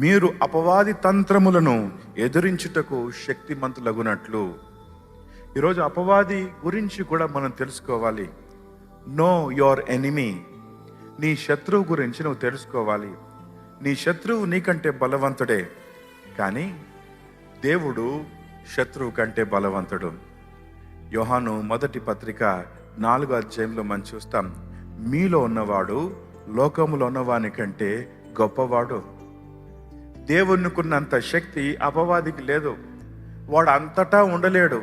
మీరు అపవాది తంత్రములను ఎదురించుటకు శక్తిమంతులగునట్లు. ఈరోజు అపవాది గురించి కూడా మనం తెలుసుకోవాలి. నో యువర్ ఎనిమీ నీ శత్రువు గురించి నువ్వు తెలుసుకోవాలి. నీ శత్రువు నీకంటే బలవంతుడే. కానీ దేవుడు శత్రువు కంటే బలవంతుడు. యోహాను మొదటి పత్రిక నాలుగో అధ్యాయంలో మనం చూస్తాం. మీలో ఉన్నవాడు లోకములో ఉన్నవాని కంటే గొప్పవాడు. దేవునికున్నంత శక్తి అపవాదికి లేదు. వాడు అంతటా ఉండలేడు.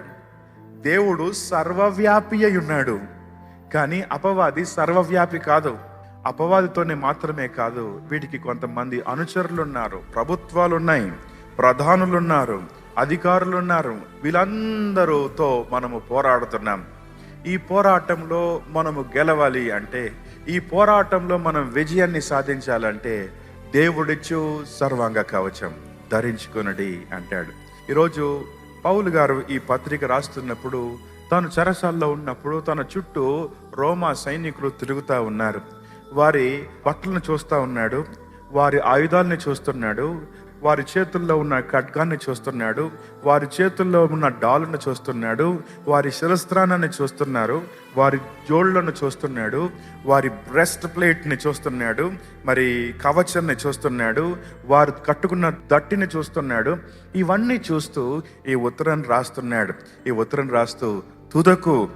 దేవుడు సర్వవ్యాపి అయి ఉన్నాడు. కానీ అపవాది సర్వవ్యాపి కాదు. అపవాదితోనే మాత్రమే కాదు. వీటికి కొంతమంది అనుచరులు ఉన్నారు ప్రభుత్వాలు ఉన్నాయి ప్రధానులు ఉన్నారు అధికారులు ఉన్నారు వీళ్ళందరూతో మనము పోరాడుతున్నాం. ఈ పోరాటంలో మనము గెలవాలి అంటే ఈ పోరాటంలో మనం విజయాన్ని సాధించాలంటే దేవుడిచ్చు సర్వాంగ కవచం ధరించుకునడి అంటాడు. ఈరోజు పౌలు గారు ఈ పత్రిక రాస్తున్నప్పుడు తాను చెరసాల్లో ఉన్నప్పుడు తన చుట్టూ రోమా సైనికులు తిరుగుతూ ఉన్నారు. వారి బట్టలను చూస్తూ ఉన్నాడు వారి ఆయుధాలని చూస్తున్నాడు వారి చేతుల్లో ఉన్న ఖడ్గాన్ని చూస్తున్నాడు వారి చేతుల్లో ఉన్న డాలును చూస్తున్నాడు వారి శిరస్త్రాణాన్ని చూస్తున్నారు వారి జోళ్ళను చూస్తున్నాడు వారి బ్రెస్ట్ ప్లేట్ని చూస్తున్నాడు మరి కవచాన్ని చూస్తున్నాడు వారు కట్టుకున్న దట్టిని చూస్తున్నాడు. ఇవన్నీ చూస్తూ ఈ ఉత్తరం రాస్తున్నాడు. ఈ ఉత్తరం రాస్తూ తుదకు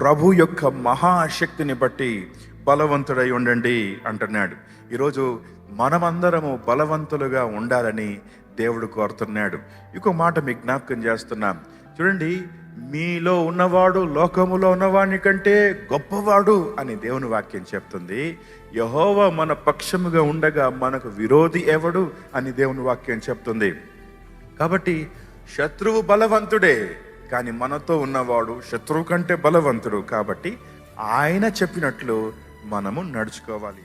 ప్రభు యొక్క మహాశక్తిని బట్టి బలవంతుడై ఉండండి అంటున్నాడు. ఈరోజు మనమందరము బలవంతులుగా ఉండాలని దేవుడు కోరుతున్నాడు. ఇంకో మాట మీకు జ్ఞాపకం చేస్తున్నాం. చూడండి మీలో ఉన్నవాడు లోకములో ఉన్నవాని కంటే గొప్పవాడు అని దేవుని వాక్యం చెప్తుంది. యహోవ మన పక్షముగా ఉండగా మనకు విరోధి ఎవడు అని దేవుని వాక్యం చెప్తుంది. కాబట్టి శత్రువు బలవంతుడే కానీ మనతో ఉన్నవాడు శత్రువు కంటే బలవంతుడు. కాబట్టి ఆయన చెప్పినట్లు మనము నడుచుకోవాలి.